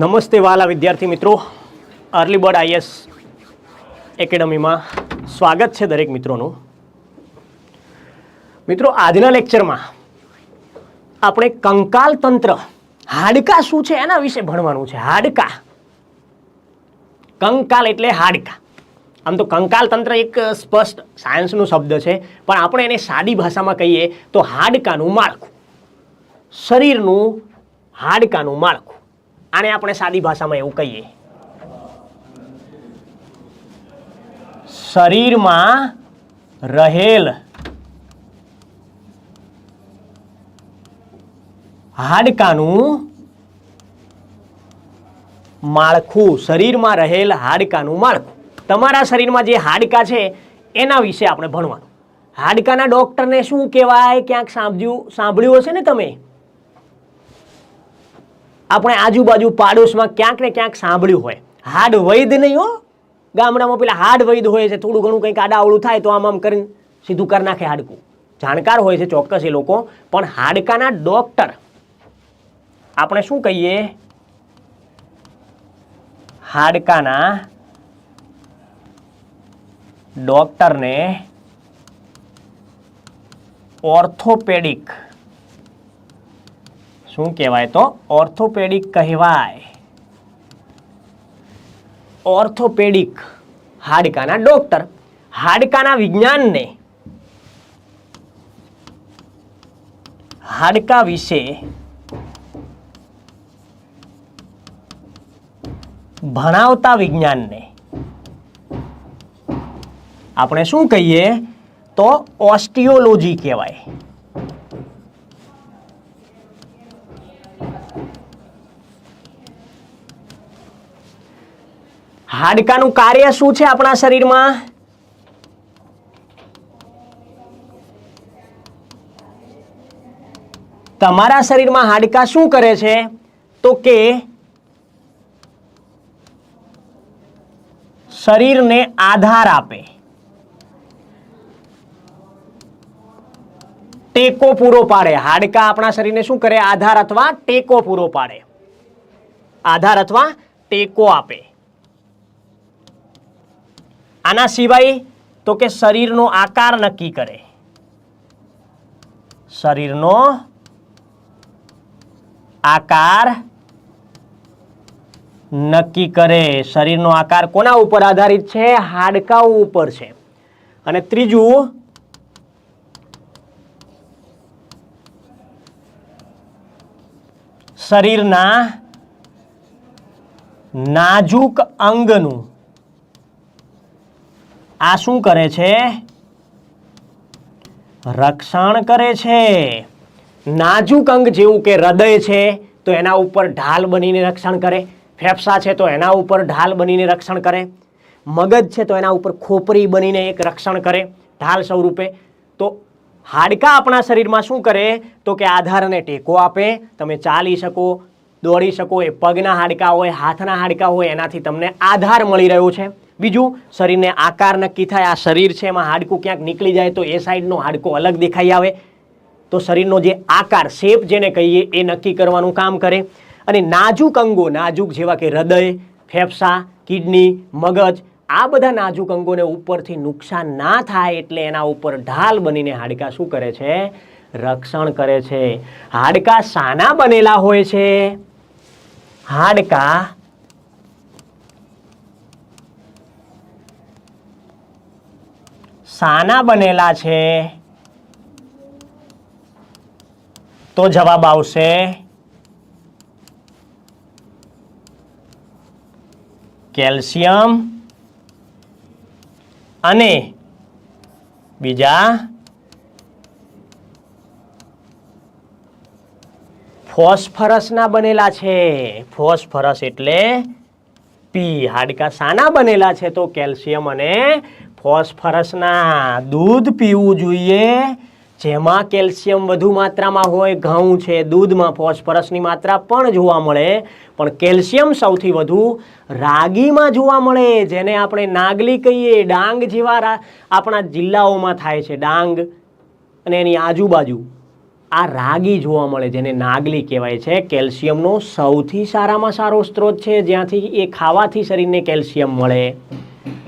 નમસ્તે વાલા વિદ્યાર્થી મિત્રો. અર્લી બર્ડ આઈએસ એકેડમીમાં સ્વાગત છે દરેક મિત્રોનું. મિત્રો, આજના લેક્ચરમાં આપણે કંકાલ તંત્ર, હાડકા શું છે એના વિશે ભણવાનું છે. હાડકા. કંકાલ એટલે હાડકા. આમ તો કંકાલ તંત્ર એક સ્પષ્ટ સાયન્સનો શબ્દ છે, પણ આપણે એને સાદી ભાષામાં કહીએ તો હાડકાનું માળખું. શરીરનું હાડકાનું માળખું. આને આપણે સાદી ભાષામાં એવું કહીએ. શરીરમાં રહેલ હાડકાનું માળખું, શરીરમાં રહેલ હાડકાનું માળખું. તમારા શરીરમાં જે હાડકા છે, એના વિશે આપણે ભણવાનું. હાડકાના ડોક્ટરને શું કહેવાય, ક્યાંક સાંભળ્યું સાંભળ્યું હશે ને તમે? આપણે આજુબાજુ પાડોશમાં ક્યાંક ને ક્યાંક સાંભળ્યું હોય. હાડ વૈદ નહીં હો. ગામડામાં પેલા હાડ વૈદ હોય છે, થોડું ઘણું કંઈક આડાવળું થાય તો આમ આમ કરીને સીધું કરી નાખે હાડકું. જાણકાર હોય છે ચોક્કસ એ લોકો, પણ હાડકાના ડોક્ટર, આપણે શું કહીએ? હાડકાના ડોક્ટરને ઓર્થોપેડિક શું કહેવાય તો? ઓર્થોપેડિક કહેવાય. ઓર્થોપેડિક હાડકાના ડોક્ટર હાડકાના વિજ્ઞાનને. હાડકા વિશે ભણાવતા વિજ્ઞાનને. આપણે શું કહીએ? તો ઓસ્ટિયોલોજી કહેવાય. હાડકાનું કાર્ય શું છે આપણા શરીરમાં? તમારા શરીરમાં હાડકા શું કરે છે? તો કે શરીરને આધાર આપે. ટેકો પૂરો પાડે. હાડકા આપણા શરીરને શું કરે? આધાર અથવા ટેકો પૂરો પાડે. આધાર અથવા ટેકો આપે. આના સિવાય તો કે શરીરનો આકાર નક્કી કરે. શરીરનો આકાર નક્કી કરે. શરીરનો આકાર કોના ઉપર આધારિત છે? હાડકાઓ ઉપર છે. અને ત્રીજું, શરીરના નાજુક અંગનું આ શું કરે છે? રક્ષણ કરે છે. નાજુક અંગ જેવું કે હૃદય છે, તો એના ઉપર ઢાલ બનીને રક્ષણ કરે. ફેફસા છે, તો એના ઉપર ઢાલ બનીને રક્ષણ કરે. મગજ છે, તો એના ઉપર ખોપરી બનીને એક રક્ષણ કરે, ઢાલ સ્વરૂપે. તો હાડકા આપણા શરીરમાં શું કરે? તો કે આધારને ટેકો આપે. તમે ચાલી શકો, દોડી શકો, એ પગના હાડકા હોય, હાથના હાડકા હોય, એનાથી તમને આધાર મળી રહ્યો છે. બીજું, શરીરને આકાર નક્કી થાય, આ શરીર છે, એમાં હાડકું ક્યાંક નીકળી જાય તો એ સાઈડનો હાડકો અલગ દેખાઈ આવે. તો શરીરનો જે આકાર, શેપ જેને કહીએ, એ નક્કી કરવાનું કામ કરે. અને નાજુક અંગો, નાજુક જેવા કે હૃદય, ફેફસા, કિડની, મગજ, આ બધા નાજુક અંગોને ઉપરથી નુકસાન ના થાય એટલે એના ઉપર ઢાલ બનીને હાડકા શું કરે છે? રક્ષણ કરે છે. હાડકા શાના બનેલા હોય છે. હાડકા શાના બનેલા છે? તો જવાબ આવશે. કેલ્શિયમ. અને બીજા ફોસ્ફરસના બનેલા છે. ફોસ્ફરસ એટલે પી. હાડકા શાના બનેલા છે તો કેલ્શિયમ અને ફોસ્ફરસના દૂધ પીવું જોઈએ. જેમાં કેલ્શિયમ વધુ માત્રામાં હોય, ઘઉં છે, દૂધમાં ફોસ્ફરસની માત્રા પણ જોવા મળે. પણ કેલ્શિયમ સૌથી વધુ રાગીમાં જોવા મળે, જેને આપણે નાગલી કહીએ. ડાંગ જેવા આપણા જિલ્લાઓમાં થાય છે ડાંગ. અને એની આજુબાજુ આ રાગી જોવા મળે, જેને નાગલી કહેવાય છે. કેલ્શિયમનો સૌથી સારામાં સારો સ્ત્રોત છે. જ્યાંથી એ ખાવાથી શરીરને કેલ્શિયમ મળે.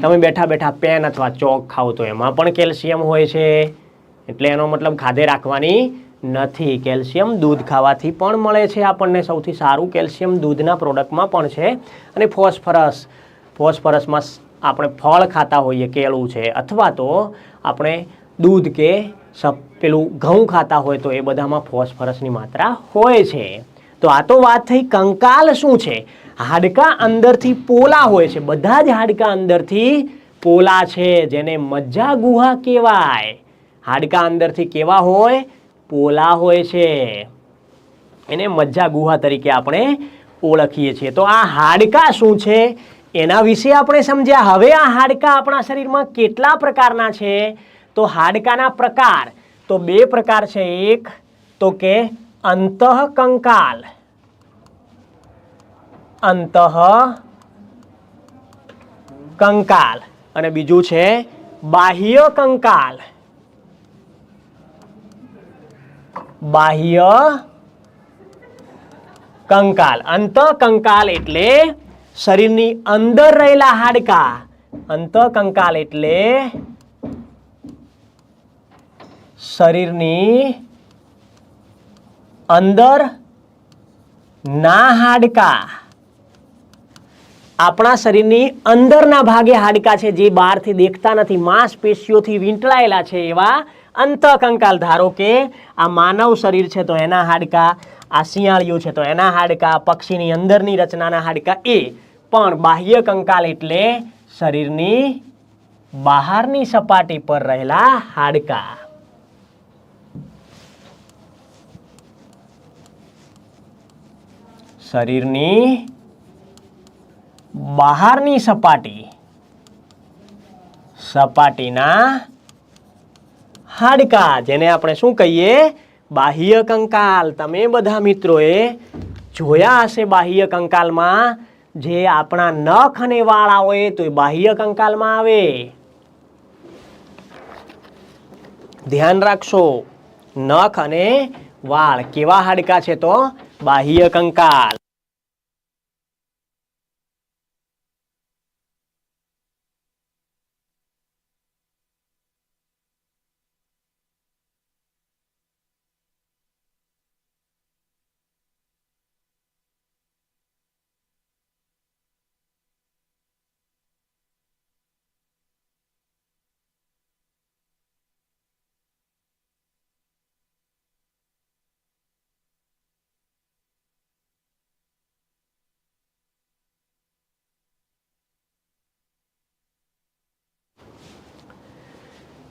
તમે બેઠા બેઠા પેન અથવા ચોક ખાઓ તો એમાં પણ કેલ્શિયમ હોય છે. એટલે એનો મતલબ ખાધે રાખવાની નથી. કેલ્શિયમ દૂધ ખાવાથી પણ મળે છે આપણને. સૌથી સારું કેલ્શિયમ દૂધના પ્રોડક્ટમાં પણ છે. અને ફોસ્ફરસ, ફોસ્ફરસમાં આપણે ફળ ખાતા હોઈએ કેળું છે અથવા તો આપણે દૂધ કે પેલું ઘઉં ખાતા હોય તો એ બધામાં ફોસ્ફરસની માત્રા હોય છે. તો આ તો વાત થઈ કંકાલ શું છે? હાડકા અંદરથી પોલા હોય છે. બધા જ હાડકા અંદરથી પોલા છે, જેને મજ્જા ગુહા કહેવાય. હાડકા અંદરથી કેવા હોય? પોલા હોય છે. એને મજ્જા ગુહા તરીકે આપણે ઓળખીએ છીએ. તો આ હાડકા શું છે? એના વિશે આપણે સમજ્યા. હવે આ હાડકા આપણા શરીરમાં કેટલા પ્રકારના છે? તો હાડકાના પ્રકાર. તો બે પ્રકાર છે એક, તો કે અંતઃકંકાલ. અંતઃ કંકાલ. અને બીજું છે બાહ્ય કંકાલ. બાહ્ય કંકાલ. અંત કંકાલ એટલે શરીરની અંદર રહેલા હાડકા. અંત કંકાલ એટલે શરીરની અંદર ના હાડકા. આપણા શરીરની અંદરના ભાગે હાડકા છે જે બહારથી દેખતા નથી. માંસપેશીઓથી વીંટળાયેલા છે એવા અંતકંકાલ. ધારો કે આ માનવ શરીર છે તો એના હાડકા, આ શિયાળીઓ છે તો એના હાડકા, પક્ષીની અંદરની રચનાના હાડકા એ. પણ બાહ્ય કંકાલ એટલે શરીરની બહારની સપાટી પર રહેલા હાડકા. શરીરની બહારની સપાટી. સપાટીના હાડકા, જેને આપણે શું કહીએ? બાહ્ય કંકાલ. તમે બધા મિત્રોએ જોયા હશે બાહ્ય કંકાલમાં, જે આપણા નખ અને વાળ આવે તો એ બાહ્ય કંકાલમાં આવે. ધ્યાન રાખશો, નખ અને વાળ કેવા હાડકા છે તો? બાહ્ય કંકાલ.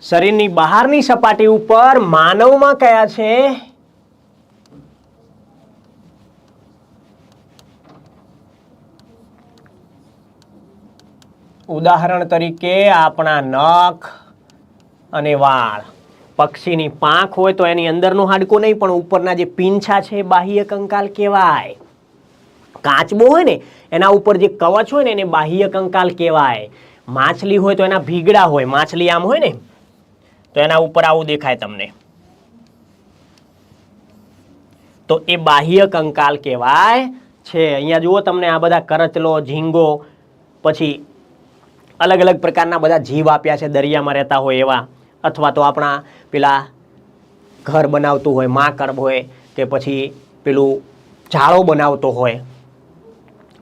શરીરની બહારની સપાટી ઉપર માનવમાં કયા છે? ઉદાહરણ તરીકે આપણા નખ અને વાળ. પક્ષીની પાંખ હોય તો એની અંદરનું હાડકું નહીં, પણ ઉપરના જે પીંછા છે, બાહ્ય કંકાલ કહેવાય. કાચબો હોય ને, એના ઉપર જે કવચ હોય ને, એને બાહ્ય કંકાલ કહેવાય. માછલી હોય તો એના ભીગડા હોય, માછલી આમ હોય ને તો એના ઉપર આવું દેખાય તમને. તો એ બાહ્ય કંકાલ કહેવાય છે. અહીંયા જુઓ તમને આ બધા કરચલો, ઝીંગો, પછી અલગ અલગ પ્રકારના બધા જીવ આપ્યા છે. દરિયામાં રહેતા હોય એવા, અથવા તો આપણા પેલા ઘર બનાવતું હોય માકડ હોય, કે પછી પેલું જાળો બનાવતો હોય.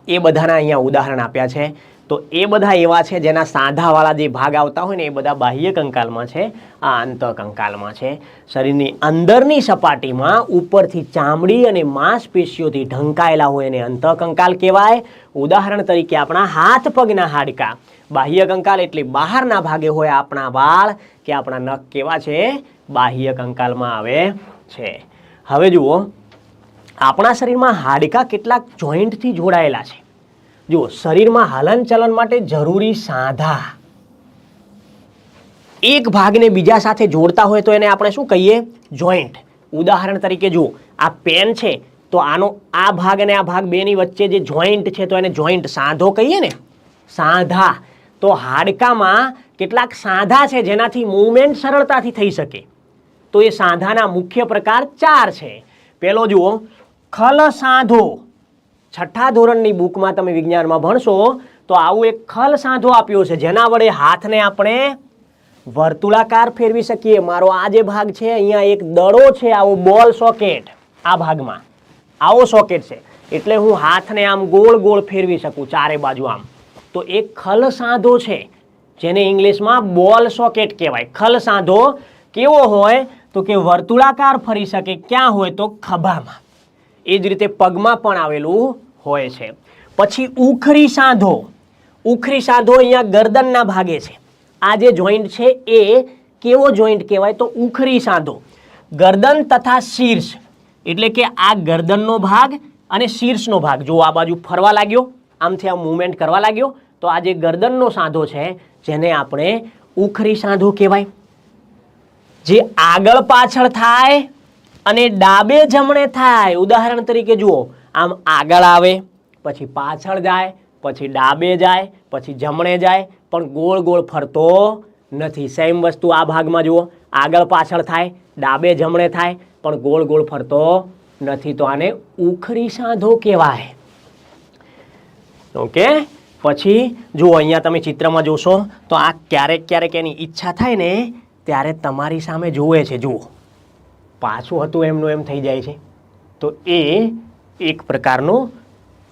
એ બધાના અહીંયા ઉદાહરણ આપ્યા છે. તો એ બધા એવા છે જેના સાંધાવાળા જે ભાગ આવતા હોય ને એ બધા બાહ્ય કંકાલમાં છે, આ અંતઃકંકાલમાં છે. શરીરની અંદરની સપાટીમાં ઉપરથી ચામડી અને માંસપેશીઓથી ઢંકાયેલા હોય એને અંતઃકંકાલ કહેવાય. ઉદાહરણ તરીકે આપણા હાથ પગના હાડકા. બાહ્ય કંકાલ એટલે બહારના ભાગે હોય આપણા વાળ, કે આપણા નખ કેવા છે, બાહ્ય કંકાલમાં આવે છે. હવે જુઓ, આપણા શરીરમાં હાડકા કેટલાક જોઈન્ટથી જોડાયેલા છે. જુઓ શરીરમાં હલનચલન માટે જરૂરી સાંધા એક ભાગને બીજા સાથે જોડતા હોય તો એને આપણે શું કહીએ? જોઈન્ટ ઉદાહરણ તરીકે જુઓ, આ પેન છે, તો આનો આ ભાગ અને આ ભાગ બેની વચ્ચે જે જોઈન્ટ છે, તો એને જોઈન્ટ સાંધો કહીએ ને? સાંધા. તો હાડકામાં કેટલાક સાંધા છે, જેનાથી મૂવમેન્ટ સરળતાથી થઈ શકે. તો એ સાંધાના મુખ્ય પ્રકાર ચાર છે. પેલો જુઓ, ખલ સાંધો. છઠ્ઠા ધોરણની બુકમાં તમે વિજ્ઞાનમાં ભણશો, તો આવું એક ખલ સાંધો આપ્યો છે, જેના વડે હાથને આપણે વર્તુળાકાર ફેરવી શકીએ. મારો આ જે ભાગ છે, અહીંયા એક દડો છે, આવો બોલ સોકેટ. આ ભાગમાં. આવો સોકેટ છે. એટલે હું હાથને આમ ગોળ ગોળ ફેરવી શકું, ચારે બાજુ આમ. તો એક ખલ સાંધો છે, જેને ઇંગ્લિશમાં બોલ સોકેટ કહેવાય. ખલ સાંધો કેવો હોય, તો કે વર્તુળાકાર ફરી શકે ક્યાં હોય, તો ખભામાં. એ જ રીતે પગમાં પણ આવેલું હોય છે. પછી ઉખરી સાંધો. ઉખરી સાંધો અહીંયા ગરદનના ભાગે છે. આ જે જોઈન્ટ છે એ કેવો જોઈન્ટ કહેવાય? તો ઉખરી સાંધો. ગરદન તથા શીર્ષ. એટલે કે આ ગરદનનો ભાગ અને શીર્ષનો ભાગ. જો આ બાજુ ફરવા લાગ્યો. આમથી આ મૂવમેન્ટ કરવા લાગ્યો. તો આ જે ગરદનનો સાંધો છે, જેને આપણે ઉખરી સાંધો કહેવાય. જે આગળ પાછળ થાય અને ડાબે જમણે થાય. ઉદાહરણ તરીકે જુઓ. આમ આગળ આવે, પછી પાછળ જાય, પછી ડાબે જાય, પછી જમણે જાય, પણ ગોળ ગોળ ફરતો નથી. સેમ વસ્તુ આ ભાગમાં જુઓ. આગળ પાછળ થાય, ડાબે જમણે થાય, પણ ગોળ ગોળ ફરતો નથી. તો આને ઉખરી સાંધો કહેવાય. ઓકે? પછી જુઓ, અહીંયા તમે ચિત્રમાં જોશો, તો આ ક્યારેક ક્યારેક એની ઈચ્છા થાય ને, ત્યારે તમારી સામે જુએ છે. જુઓ. પાછું હતું એમનું, એમ થઈ જાય છે. તો એ એક પ્રકારનો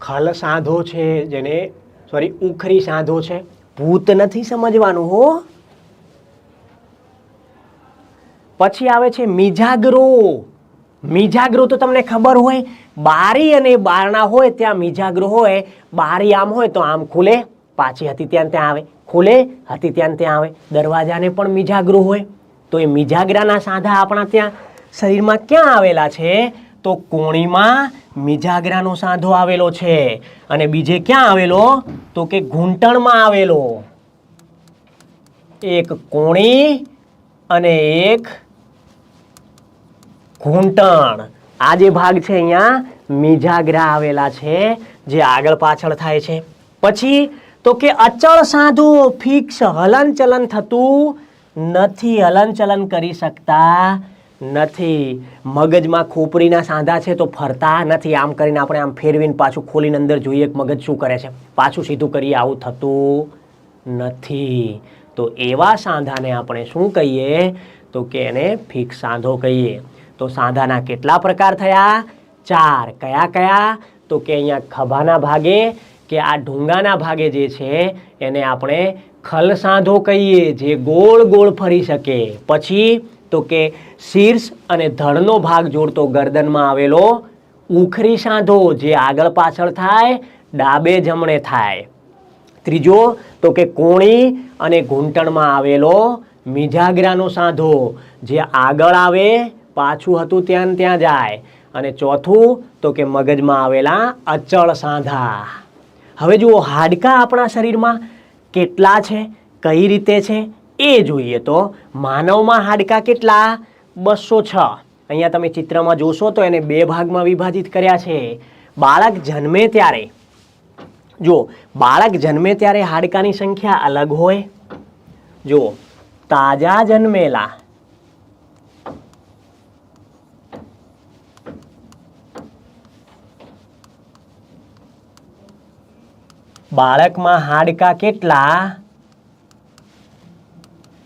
ખલ સાંધો છે જેને સોરી ઉખરી સાંધો છે. ભૂત નથી સમજવાનું, હો. પછી આવે છે મિજાગરો. મિજાગરો તો તમને ખબર હોય, બારી અને બારણા હોય, ત્યાં મિજાગરો હોય, બારી આમ હોય તો આમ ખુલે, પાછી હતી ત્યાં ત્યાં આવે, ખુલે, હતી ત્યાં ત્યાં આવે, દરવાજાને પણ મિજાગરો હોય. તો એ મિજાગરાના સાંધા આપણા ત્યાં શરીરમાં ક્યાં આવેલા છે? તો કોણીમાં મિજાગરાનો સાંધો આવેલો છે. અને બીજે ક્યાં આવેલો? તો કે ઘૂંટણમાં આવેલો. એક કોણી અને એક ઘૂંટણ. આ જે ભાગ છે અહીંયા મિજાગ્રા આવેલા છે, જે આગળ પાછળ થાય છે. પછી તો કે અચળ સાધુ ફિક્સ હલનચલન થતું નથી, હલનચલન કરી શકતા નથી. મગજમાં ખોપરીના સાંધા છે તો ફરતા નથી. આમ કરીને આપણે આમ ફેરવીને પાછું ખોલીને અંદર જોઈએ કે મગજ શું કરે છે. પાછું સીધું કરીએ, આવું થતું નથી. તો એવા સાંધાને આપણે શું કહીએ? તો કે એને ફિક્સ સાંધો કહીએ. તો સાંધાના કેટલા પ્રકાર થયા? ચાર. કયા કયા? તો કે અહીંયા ખભાના ભાગે કે આ ઢૂંગાના ભાગે જે છે, એને આપણે ખલ સાંધો કહીએ, જે ગોળ ગોળ ફરી શકે. પછી તો કે શીર્ષ અને ધડનો ભાગ જોડતો ગરદનમાં આવેલો ઉખરી સાંધો જે આગળ પાછળ થાય, ડાબે જમણે થાય. ત્રીજો તો કે કોણી અને ઘૂંટણમાં આવેલો મિજાગરાનો સાંધો જે આગળ આવે, પાછું હતું ત્યાં ત્યાં જાય. અને ચોથું તો કે મગજમાં આવેલા અચળ સાંધા. હવે જુઓ, હાડકાં આપણા શરીરમાં કેટલા છે, કઈ રીતે છે એ જોઈએ તો માનવમાં હાડકાં કેટલા? બસો છ. અહીંયા તમે ચિત્રમાં જોશો તો એને બે ભાગમાં વિભાજિત કર્યા છે. બાળક જન્મે ત્યારે. જો બાળક જન્મે ત્યારે હાડકાની સંખ્યા અલગ હોય. જો તાજા જન્મેલા. બાળકમાં હાડકા કેટલા?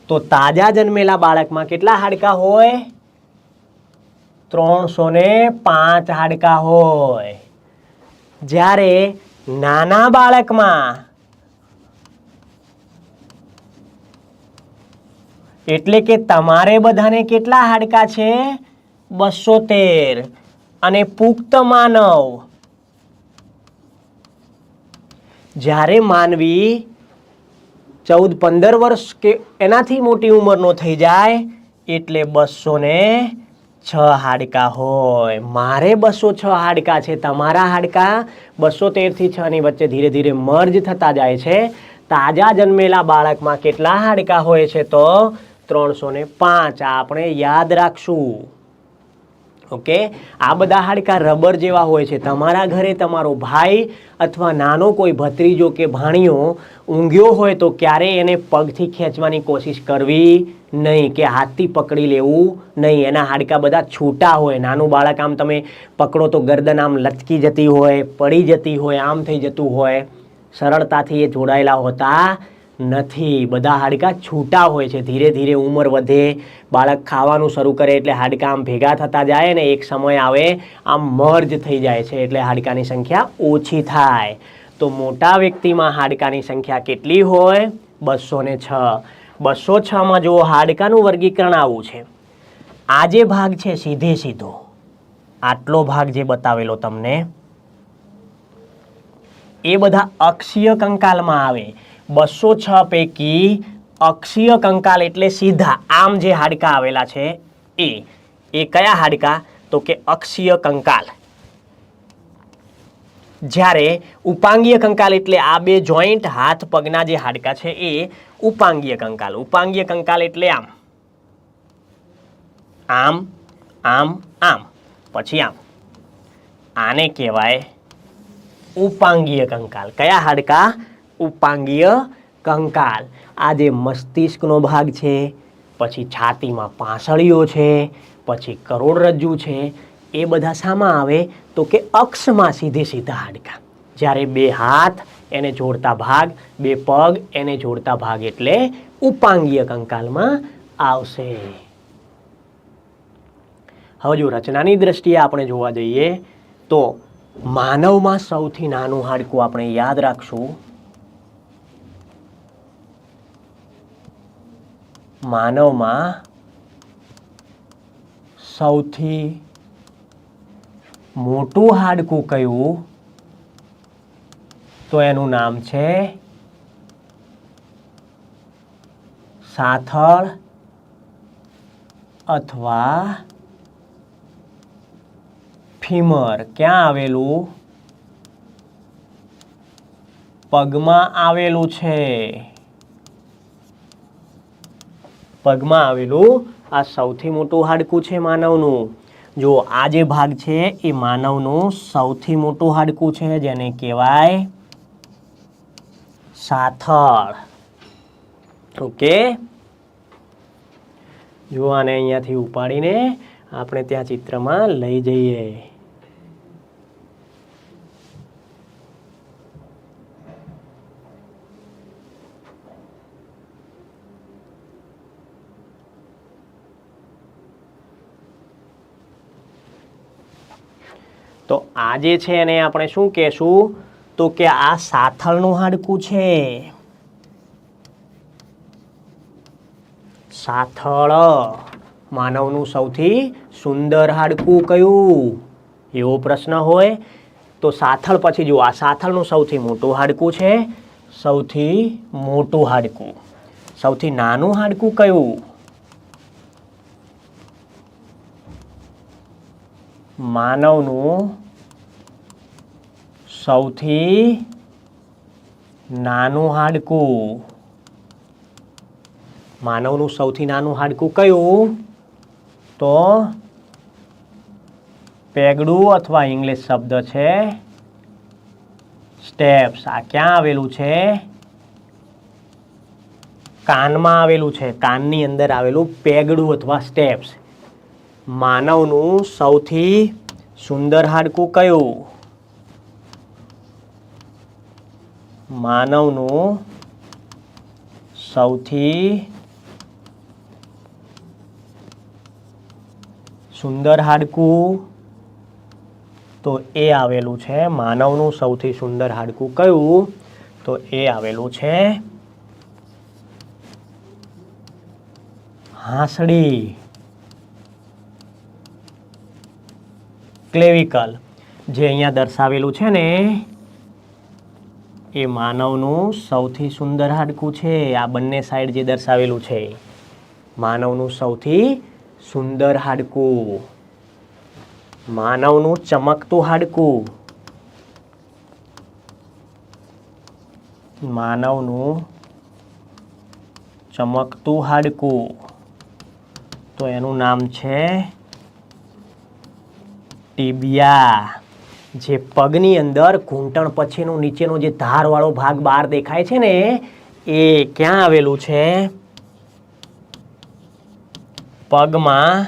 તો તાજા જન્મેલા બાળકમાં કેટલા હાડકા હોય? ત્રણસો ને પાંચ હાડકા હોય. જ્યારે નાના બાળકમાં એટલે કે તમારે બધાને કેટલા હાડકા છે? બસો તેર અને પુખ્ત માનવ. જ્યારે માનવી ચૌદ પંદર વર્ષ કે એનાથી મોટી ઉંમરનો થઈ જાય એટલે બસો ને છ હાડકા હોય. મારે બસો છ હાડકા છે, તમારા હાડકા બસો તેરથી છની વચ્ચે ધીરે ધીરે મર્જ થતા જાય છે. તાજા જન્મેલા બાળકમાં કેટલા હાડકા હોય છે તો ત્રણસો પાંચ. આપણે યાદ રાખશું. ઓકે? આ બધા હાડકાં રબર જેવા હોય છે. તમારા ઘરે તમારો ભાઈ અથવા નાનો કોઈ ભત્રીજો કે ભાણિયો ઊંઘ્યો હોય તો ક્યારેય એને પગથી ખેંચવાની કોશિશ કરવી નહીં કે હાથથી પકડી લેવું નહીં? એના હાડકાં બધા છૂટા હોય. નાનું બાળક આમ તમે પકડો તો ગરદન આમ લચકી જતી હોય, પડી જતી હોય, આમ થઈ જતું હોય. સરળતાથી એ જોડાયેલા હોતા નથી. બધા હાડકાં છૂટા હોય છે. ધીરે ધીરે ઉંમર વધે, બાળક ખાવાનું શરૂ કરે એટલે હાડકાં આમ ભેગા થતા જાય ને એક સમય આવે આમ મર્જ થઈ જાય છે એટલે હાડકાની સંખ્યા ઓછી થાય. તો મોટા વ્યક્તિમાં હાડકાની સંખ્યા કેટલી હોય? બસો ને છ. બસો છમાં જો હાડકાનું વર્ગીકરણ આવું છે. આ જે ભાગ છે સીધે સીધો. આટલો ભાગ જે બતાવેલો તમને, એ બધા અક્ષીય કંકાલમાં આવે. બસો છ પૈકી અક્ષીય કંકાલ એટલે સીધા. આમ જે હાડકા આવેલા છે, એ. એ કયા હાડકા? તો કે અક્ષીય કંકાલ. જ્યારે ઉપાંગીય કંકાલ એટલે આ બે જોઈન્ટ હાથ, પગના જે હાડકા છે, એ ઉપાંગીય કંકાલ. ઉપાંગીય કંકાલ એટલે આમ. આમ આમ આમ. પછી આમ. આને કહેવાય ઉપાંગીય કંકાલ. કયા હાડકા? ઉપાંગીય કંકાલ. આ જે મસ્તિષ્કનો ભાગ છે, પછી છાતીમાં પાંસળીઓ છે, પછી કરોડરજ્જુ છે, એ બધા શામાં આવે તો કે અક્ષમાં સીધે સીધા હાડકા. જ્યારે બે હાથ એને જોડતા ભાગ, બે પગ એને જોડતા ભાગ એટલે ઉપાંગીય કંકાલમાં આવશે. હવે જો રચનાની દ્રષ્ટિએ આપણે જોવા જઈએ, તો માનવમાં સૌથી નાનું હાડકું આપણે યાદ રાખશું માનવમાં સૌથી મોટું હાડકું કયું? તો એનું નામ છે સાથળ અથવા ફીમર. ક્યાં આવેલું? પગમાં આવેલું છે. પગમાં આવેલું આ સૌથી મોટું હાડકું છે માનવનું. જો આ જે ભાગ છે એ માનવનું સૌથી મોટું હાડકું છે, જેને કહેવાય સાથળ. ઓકે જો આને અહીંયાથી ઉપાડીને આપણે ત્યાં ચિત્રમાં લઈ જઈએ. તો આ જે છે એને આપણે શું કહેશું? તો કે આ સાથળનું હાડકું છે. સાથળ. માનવનું સૌથી સુંદર હાડકું કયું? એવો પ્રશ્ન હોય. તો સાથળ પછી જુઓ, આ સાથળનું સૌથી મોટું હાડકું છે. સૌથી મોટું હાડકું. સૌથી નાનું હાડકું કયું? માનવનું સૌથી નાનું હાડકું. માનવનું સૌથી નાનું હાડકું કયું? તો પેગડું અથવા ઇંગ્લિશ શબ્દ છે સ્ટેપ્સ. આ ક્યાં આવેલું છે? કાનમાં આવેલું છે. કાનની અંદર આવેલું પેગડું અથવા સ્ટેપ્સ. માનવનું સૌથી સુંદર હાડકું કયું? માનવનું સૌથી સુંદર હાડકું તો એ આવેલું છે માનવનું સૌથી સુંદર હાડકું કયું? તો એ આવેલું છે હાંસડી. ક્લેવિકલ જે અહીંયા દર્શાવેલું છે ને, એ માનવનું સૌથી સુંદર હાડકું છે. આ બંને સાઈડ જે દર્શાવેલું છે, માનવનું સૌથી સુંદર હાડકું. માનવનું ચમકતું હાડકું. માનવનું ચમકતું હાડકું. તો એનું નામ છે ટીબિયા, જે પગની અંદર ઘૂંટણ પછીનો નીચેનો જે ધારવાળો ભાગ બહાર દેખાય છે ને, એ ક્યાં આવેલું છે? પગમાં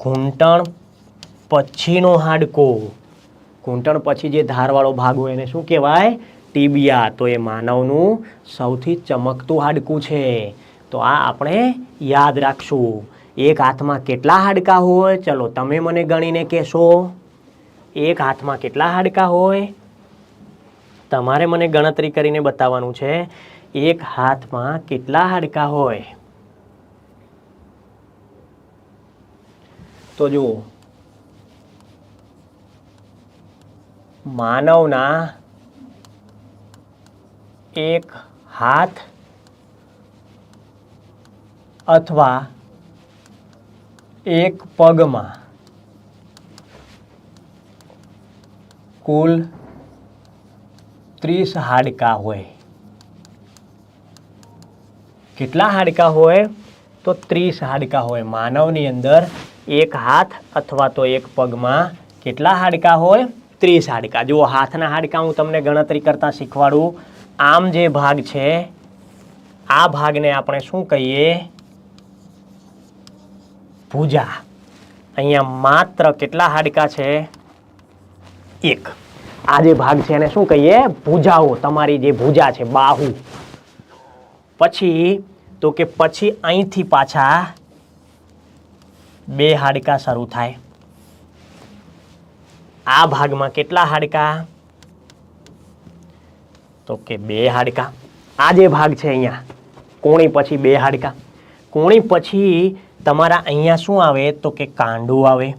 ઘૂંટણ પછીનો હાડકો. ઘૂંટણ પછી જે ધારવાળો ભાગ હોય એને શું કહેવાય? ટીબિયા. તો એ માનવનું સૌથી ચમકતું હાડકું છે. તો આ આપણે યાદ રાખશું. એક હાથમાં કેટલા હાડકા હોય? ચલો, તમે મને ગણીને કહેશો. એક હાથમાં કેટલા હાડકા હોય? તમારે મને ગણતરી કરીને બતાવવાનું છે. એક હાથમાં કેટલા હાડકા હોય? તો જુઓ. માનવના એક હાથ અથવા એક પગમાં કુલ ત્રીસ હાડકા હોય. કેટલા હાડકા હોય? તો ત્રીસ હાડકા હોય. માનવની અંદર એક હાથ અથવા તો એક પગમાં કેટલા હાડકા હોય? ત્રીસ હાડકા. જુઓ, હાથના હાડકા હું તમને ગણતરી કરતાં શીખવાડું. આમ જે ભાગ છે, આ ભાગને આપણે શું કહીએ? ભુજા અહીંયા માત્ર કેટલા હાડકા છે? એક. આ જે ભાગ છે એને શું કહીએ? ભુજાઓ તમારી જે ભુજા છે, બાહુ. પછી તો કે પછી અહીંથી પાછા બે હાડકા શરૂ થાય. આ ભાગમાં કેટલા હાડકા? તો કે બે હાડકા. આ જે ભાગ છે અહીંયા, કોણી પછી બે હાડકા. કોણી પછી તમારા અહીંયા શું આવે? તો કે કાંડું આવે.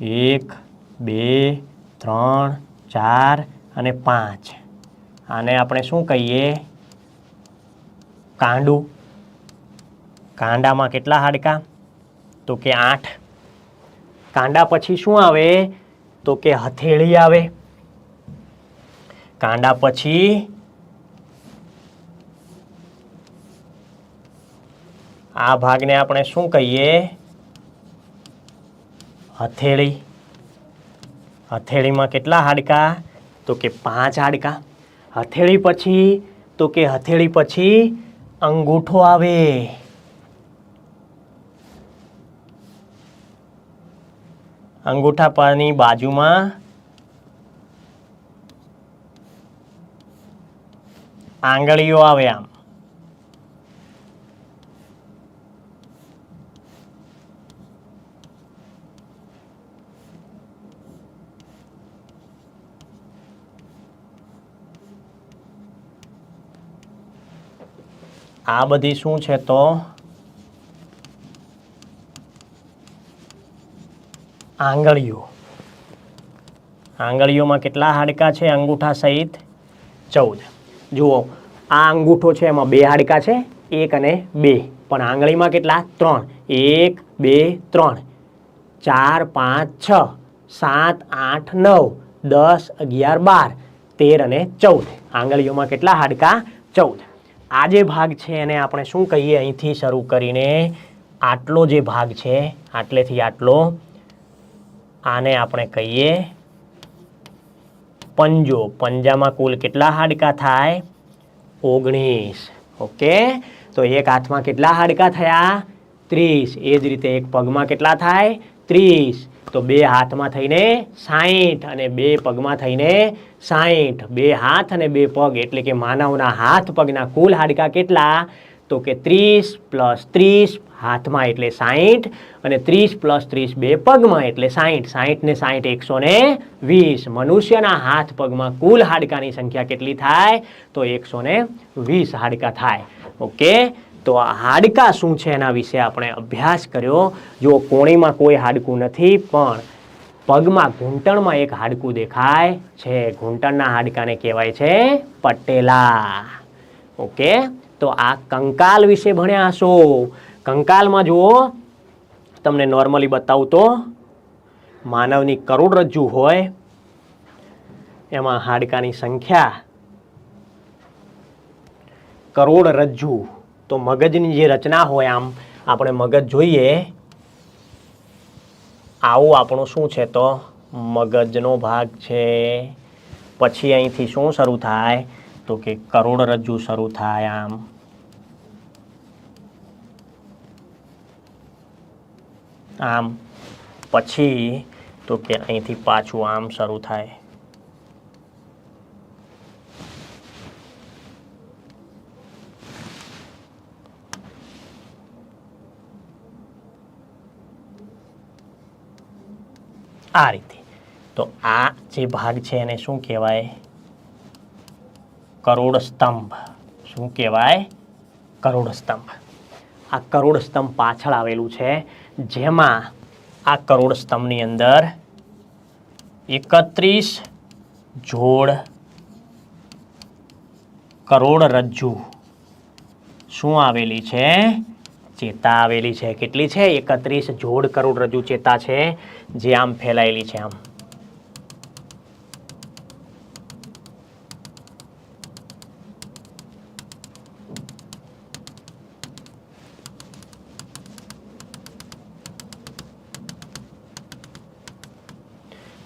એક, બે, ત્રણ, ચાર અને પાંચ. આને આપણે શું કહીએ? કાંડું. કાંડામાં કેટલા હાડકા? તો કે આઠ. કાંડા પછી શું આવે? તો કે હથેળી આવે. કાંડા પછી આ ભાગને આપણે શું કહીએ? હથેળી. હથેળીમાં કેટલા હાડકા? તો કે પાંચ હાડકા. હથેળી પછી, તો કે હથેળી પછી અંગૂઠો આવે. અંગૂઠા પરની બાજુમાં આંગળીઓ આવે આમ. આ બધી શું છે તો? આંગળીઓ. આંગળીઓમાં કેટલા હાડકા છે અંગૂઠા સહિત? ચૌદ. જુઓ, આ અંગૂઠો છે એમાં બે હાડકા છે, એક અને બે. પણ આંગળીમાં કેટલા? ત્રણ. એક, બે, ત્રણ. ચાર, પાંચ, છ. સાત, આઠ, નવ. દસ, અગિયાર, બાર. તેર અને ચૌદ. આંગળીઓમાં કેટલા હાડકા? ચૌદ. આ જે ભાગ છે એને આપણે શું કહીએ અહીંથી શરૂ કરીને આટલો જે ભાગ છે, આટલેથી આટલો, આને આપણે કહીએ પંજો. પંજામાં કુલ કેટલા હાડકા થાય? ઓગણીસ. ઓકે? તો એક હાથમાં કેટલા હાડકા થયા? ત્રીસ. એ જ રીતે એક પગમાં કેટલા થાય? ત્રીસ તો બે હાથમાં થઈને સાહીઠ અને બે પગમાં થઈને સાહીઠ બે હાથ અને બે પગ એટલે કે માનવના હાથ પગના કુલ હાડકા કેટલા? તો કે ત્રીસ પ્લસ ત્રીસ હાથમાં એટલે સાહીઠ અને ત્રીસ પ્લસ ત્રીસ બે પગમાં એટલે સાહીઠ સાહીઠ ને સાહીઠ એકસો ને વીસ. મનુષ્યના હાથ પગમાં કુલ હાડકાની સંખ્યા કેટલી થાય? તો એકસો ને વીસ હાડકા થાય. ઓકે? તો આ હાડકા શું છે એના વિશે આપણે અભ્યાસ કર્યો. જો કોણીમાં કોઈ હાડકું નથી, પણ પગમાં ઘૂંટણમાં એક હાડકું દેખાય છે. ઘૂંટણના હાડકાને કહેવાય છે પટેલા. ઓકે? તો આ કંકાલ વિશે ભણ્યા હશો. કંકાલમાં જુઓ, તમને નોર્મલી બતાવું તો માનવની કરોડરજ્જુ હોય, એમાં હાડકાની સંખ્યા કરોડરજ્જુ તો મગજની જે રચના હોય આમ, આપણે મગજ જોઈએ, આવું આપણું શું છે તો? મગજનો ભાગ છે. પછી અહીંથી શું શરૂ થાય? તો કે કરોડરજ્જુ શરૂ થાય આમ. આમ. પછી તો કે અહીંથી પાછું આમ શરૂ થાય. આ રીતે. તો આ જે ભાગ છે એને શું કહેવાય? કરોડ સ્તંભ. શું કહેવાય? કરોડ સ્તંભ. આ કરોડ સ્તંભ પાછળ આવેલું છે, જેમાં આ કરોડ સ્તંભની અંદર એકત્રીસ જોડ કરોડરજ્જુ શું આવેલી છે? ચેતા આવેલી છે. કેટલી છે? એકત્રીસ જોડ કરોડરજ્જુ ચેતા છે, જે આમ ફેલાયેલી છે આમ.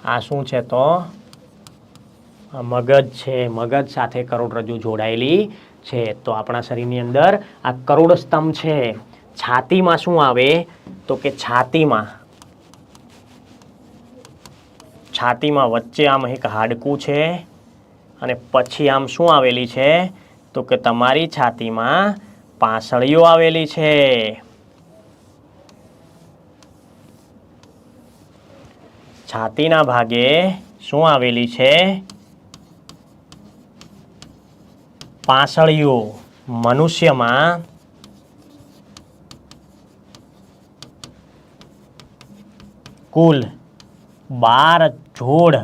આ શું છે તો? મગજ છે. મગજ સાથે કરોડરજ્જુ જોડાયેલી છે. તો આપણા શરીરની અંદર આ કરોડ સ્તંભ છે. છાતીમાં શું આવે? તો કે છાતીમાં. છાતીમાં વચ્ચે આમ એક હાડકું છે અને પછી આમ શું આવેલી છે? તો કે તમારી છાતીમાં પાસળીઓ આવેલી છે. છાતીના ભાગે શું આવેલી છે? પાસળીઓ. મનુષ્યમાં કુલ બાર જોડ.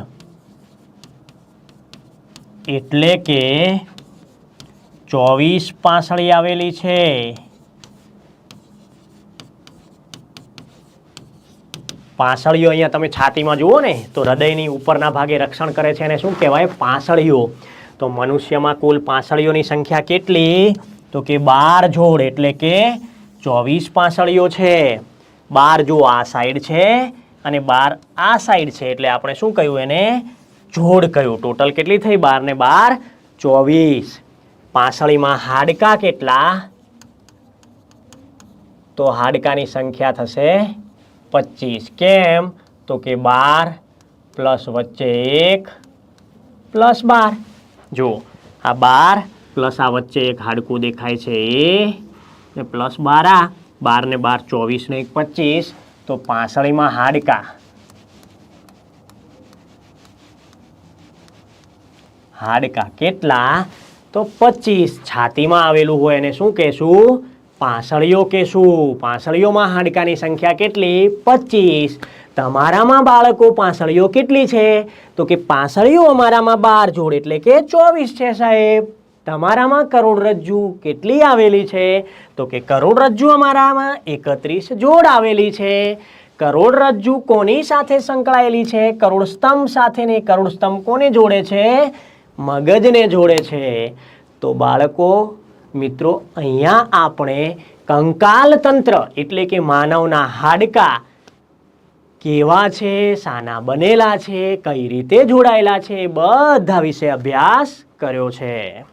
એટલે કે ચોવીસ પાસળી આવેલી છે. પાસળીઓ અહીંયા તમે છાતીમાં જુઓ ને, તો હૃદયની ઉપરના ભાગે રક્ષણ કરે છે અને શું કહેવાય? પાસળીઓ. તો મનુષ્યમાં કુલ પાસળીઓની સંખ્યા કેટલી? તો કે બાર જોડ, એટલે કે ચોવીસ પાસળીઓ છે. બાર જો આ સાઈડ છે. અને બાર આ સાઈડ છે, એટલે આપણે શું કહ્યું? એને જોડ કહ્યું. ટોટલ કેટલી થઈ? બાર ને બાર, ચોવીસ. પાસળીમાં હાડકા કેટલા? તો હાડકાની સંખ્યા થશે પચીસ. કેમ? તો કે બાર પ્લસ વચ્ચે એક પ્લસ બાર. જુઓ, આ બાર પ્લસ આ વચ્ચે એક હાડકું દેખાય છે. એ ને પ્લસ બાર આ. બાર ને બાર ચોવીસ ને એક પચીસ. તો પાંસળીમાં હાડકા. હાડકા કેટલા? તો પચીસ. છાતીમાં આવેલું હોય એને શું કહેશું? પાંસળીઓ કહેશું. પાંસળીઓમાં હાડકાની સંખ્યા કેટલી? પચીસ. તમારામાં બાળકો પાંસળીઓ કેટલી છે? તો કે પાંસળીઓ અમારામાં બાર જોડ એટલે કે ચોવીસ છે સાહેબ. તમારામાં કરોડરજ્જુ કેટલી આવેલી છે? તો કે કરોડરજ્જુ અમારામાં એકત્રીસ જોડ આવેલી છે. કરોડરજ્જુ કોની સાથે સંકળાયેલી છે? કરોડસ્તંભ સાથેને સાથે ને કરોડ કોને જોડે છે? મગજને જોડે છે. તો બાળકો, મિત્રો, અહીંયા આપણે કંકાલ તંત્ર એટલે કે માનવના હાડકા કેવા છે, શાના બનેલા છે, કઈ રીતે જોડાયેલા છે, બધા વિશે અભ્યાસ કર્યો છે.